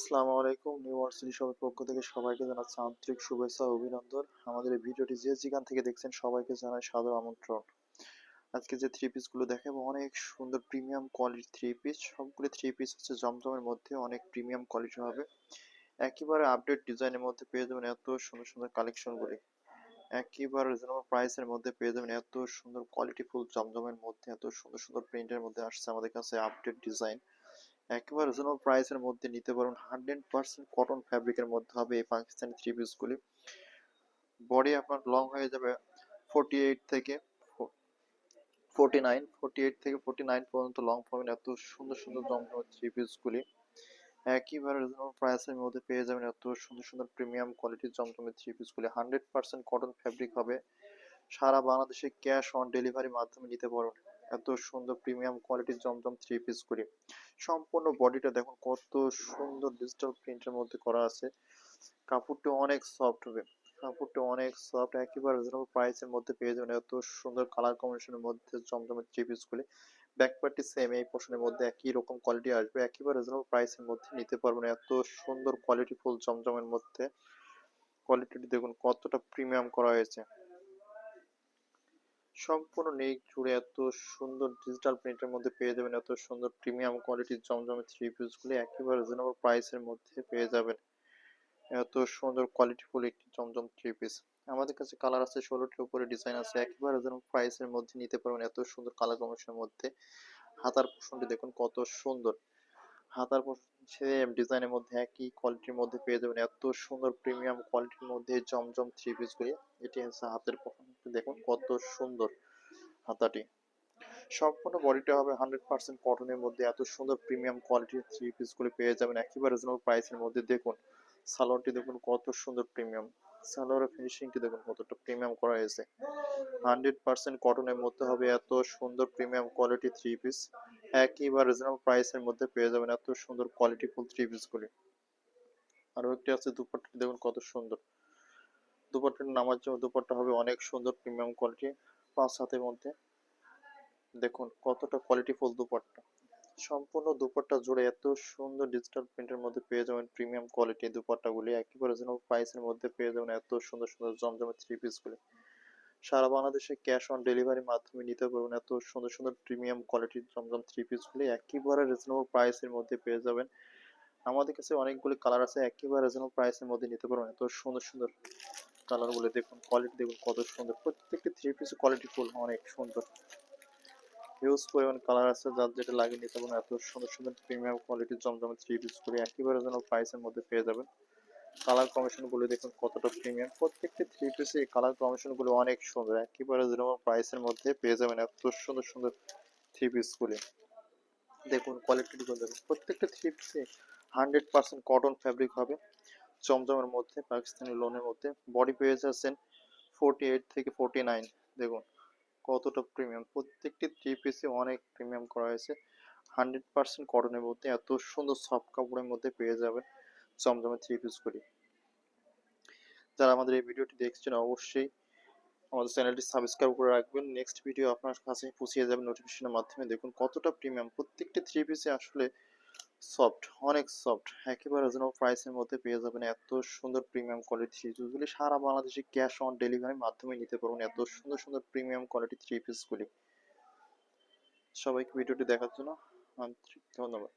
আসসালামু আলাইকুম নিউ সবার পক্ষ থেকে সবাইকে জানাচ্ছি আন্তরিক শুভেচ্ছা ও অভিনন্দন। আমাদের এই ভিডিওটি যে যেখান থেকে দেখছেন সবাইকে জানাই সাদর আমন্ত্রণ। আজকে যে থ্রি পিসগুলো দেখাবো, অনেক সুন্দর প্রিমিয়াম কোয়ালিটি থ্রি পিস সবগুলো থ্রি পিস হচ্ছে জমজমের মধ্যে অনেক প্রিমিয়াম কোয়ালিটি হবে। একেবারে আপডেট ডিজাইনের মধ্যে পেয়ে যাবেন এত সুন্দর সুন্দর কালেকশনগুলি একেবারে রিজনেবল প্রাইসের মধ্যে পেয়ে যাবেন এত সুন্দর কোয়ালিটি ফুল জমজমের মধ্যে, এত সুন্দর সুন্দর প্রিন্টের মধ্যে আসছে আমাদের কাছে আপডেট ডিজাইন একেবারে রিজনেবল প্রাইসের মধ্যে নিতে পারবেন। হান্ড্রেড পার্সেন্ট কটন ফ্যাব্রিকের মধ্যে হবে এই পাকিস্তানি থ্রি পিসগুলি বডি আপনার লং হয়ে যাবে ফোর্টি এইট থেকে ফোর্টি নাইন ফোর্টি এইট থেকে ফোর্টি নাইন পর্যন্ত লং পাবেন এত সুন্দর সুন্দর জমজমের থ্রি পিসগুলি একেবারে রিজনেবল প্রাইসের মধ্যে পেয়ে যাবেন এত সুন্দর সুন্দর প্রিমিয়াম কোয়ালিটির জমজমের থ্রি পিসগুলি হান্ড্রেড পার্সেন্ট কটন ফ্যাব্রিক হবে। সারা বাংলাদেশে ক্যাশ অন ডেলিভারি মাধ্যমে নিতে পারবেন। এত সুন্দর প্রিমিয়াম কোয়ালিটির জমজম থ্রি পিসগুলি সম্পূর্ণ বডিটা দেখুন কত সুন্দর ডিজিটাল প্রিন্টের মধ্যে করা আছে। কাপড়টা অনেক সফট হবে। কাপড়টা অনেক সফট একেবারে রিজনেবল প্রাইসের মধ্যে পেয়ে যাবেন। এত সুন্দর কালার কম্বিনেশনের মধ্যে জমজমের থ্রি পিসগুলি ব্যাক পার্টি সেম এই পোর্শনের মধ্যে একই রকম কোয়ালিটি আসবে। একেবারে রিজনেবল প্রাইসের মধ্যে নিতে পারবেন। এত সুন্দর কোয়ালিটি ফুল জমজমের মধ্যে। কোয়ালিটিটি দেখুন কতটা প্রিমিয়াম করা হয়েছে। সম্পূর্ণ নেক জুড়ে এত সুন্দর ডিজিটাল প্রিন্টের মধ্যে পেয়ে যাবেন, এত সুন্দর প্রিমিয়াম কোয়ালিটির জমজমের থ্রি পিসগুলি একেবারে রিজনেবল প্রাইসের মধ্যে পেয়ে যাবেন। এত সুন্দর কোয়ালিটিফুল একটি জমজম থ্রি পিস আমাদের কাছে কালার আছে ষোলোটির উপরে ডিজাইন আছে, একেবারে রিজনেবল প্রাইসের মধ্যে নিতে পারবেন এত সুন্দর কালার কম্বিনেশনের মধ্যে। হাতার পোষণটি দেখুন কত সুন্দর। হাতার সেম ডিজাইনের মধ্যে একই কোয়ালিটির মধ্যে পেয়ে যাবেন, এত সুন্দর প্রিমিয়াম কোয়ালিটির মধ্যে জমজম থ্রি পিসগুলি এটি হচ্ছে হাতের পোষণটি দেখুন কত সুন্দর হাতাটি। সম্পূর্ণ বডিটা হবে হান্ড্রেড পার্সেন্ট কটনের মধ্যে। এত সুন্দর প্রিমিয়াম কোয়ালিটির থ্রি পিসগুলি পেয়ে যাবেন। একেবারে রিজনেবল প্রাইসের মধ্যে। দেখুন সালোয়ারটি দেখুন কত সুন্দর প্রিমিয়াম সালোয়ারের ফিনিশিংটি দেখুন কতটা প্রিমিয়াম করা হয়েছে। হান্ড্রেড পার্সেন্ট কটনের মধ্যে হবে এত সুন্দর প্রিমিয়াম কোয়ালিটি থ্রি পিস একইবার রিজনেবল প্রাইসের মধ্যে পেয়ে যাবেন এত সুন্দর কোয়ালিটি ফুল থ্রি পিসগুলি আরও একটি আছে, দুপাট্টাটি দেখুন কত সুন্দর। দুপাট্টাটি নামার জন্য দুপাট্টা হবে অনেক সুন্দর প্রিমিয়াম কোয়ালিটি পাঁচ হাতের মধ্যে। দেখুন কতটা কোয়ালিটি ফুল দুপাট্টা। সম্পূর্ণ দুপাট্টা জুড়ে এত সুন্দর ডিজিটাল প্রিন্টের মধ্যে পেয়ে যাবেন প্রিমিয়াম কোয়ালিটি দুপাট্টাগুলি। একেবারে যেন প্রাইসের মধ্যে পেয়ে যাবেন এত সুন্দর সুন্দর জমজমের থ্রি পিসগুলি সারা বাংলাদেশে ক্যাশ অন ডেলিভারি মাধ্যমে নিতে পারবেন এত সুন্দর সুন্দর প্রিমিয়াম কোয়ালিটির জমজম থ্রি পিসগুলি একেবারে রিজনেবল প্রাইসের মধ্যে পেয়ে যাবেন। আমাদের কাছে অনেকগুলি কালার আছে, একেবারে রিজনেবল প্রাইসের মধ্যে নিতে পারবেন। এত সুন্দর সুন্দর কালারগুলো দেখুন কোয়ালিটি দেখুন কত সুন্দর। প্রত্যেকটি থ্রি পিস কোয়ালিটি ফুল, অনেক সুন্দর। হিউজ পরিমাণ কালার আছে, যার যেটা লাগিয়ে নিতে পারেন এত সুন্দর সুন্দর প্রিমিয়াম কোয়ালিটির জমজমে থ্রি পিস করে, একেবারে যেন প্রাইসের মধ্যে পেয়ে যাবেন। কালার কমিশনগুলো দেখুন কতটা প্রিমিয়াম প্রত্যেকটি থ্রি পিসে কালার কমিশনগুলো অনেক সুন্দর, একেবারে যেন প্রাইসের মধ্যে পেয়ে যাবেন, এত সুন্দর সুন্দর থ্রি পিস গুলি দেখুন কোয়ালিটি দেখুন, প্রত্যেকটা থ্রি পিসে হান্ড্রেড পার্সেন্ট কটন ফ্যাব্রিক হবে। জমজমের মধ্যে, পাকিস্তানি লোনের মধ্যে। বডি পেয়ে যাচ্ছেন ফোরটি থেকে ফোরটি দেখুন, কতটা প্রিমিয়াম প্রত্যেকটি থ্রি পিসে অনেক প্রিমিয়াম করা হয়েছে। হান্ড্রেড পার্সেন্ট কটনের মধ্যে, এত সুন্দর সফট কাপড়ের মধ্যে পেয়ে যাবেন জমজমে থ্রি পিসগুলি যারা আমাদের এই ভিডিওটি দেখছেন, অবশ্যই আমাদের চ্যানেলটি সাবস্ক্রাইব করে রাখবেন। নেক্সট ভিডিও আপনার কাছে পৌঁছে যাবে নোটিফিকেশনের মাধ্যমে। দেখুন কতটা প্রিমিয়াম প্রত্যেকটি থ্রি পিসে আসলে সফট অনেক সফট একেবারে রিজনেবল প্রাইসের মধ্যে পেয়ে যাবেন এত সুন্দর প্রিমিয়াম কোয়ালিটি থ্রি পিসগুলি সারা বাংলাদেশে ক্যাশ অন ডেলিভারির মাধ্যমে নিতে পারবেন এত সুন্দর সুন্দর প্রিমিয়াম কোয়ালিটি থ্রি পিসগুলি সবাইকে ভিডিওটি দেখার জন্য আন্তরিক ধন্যবাদ।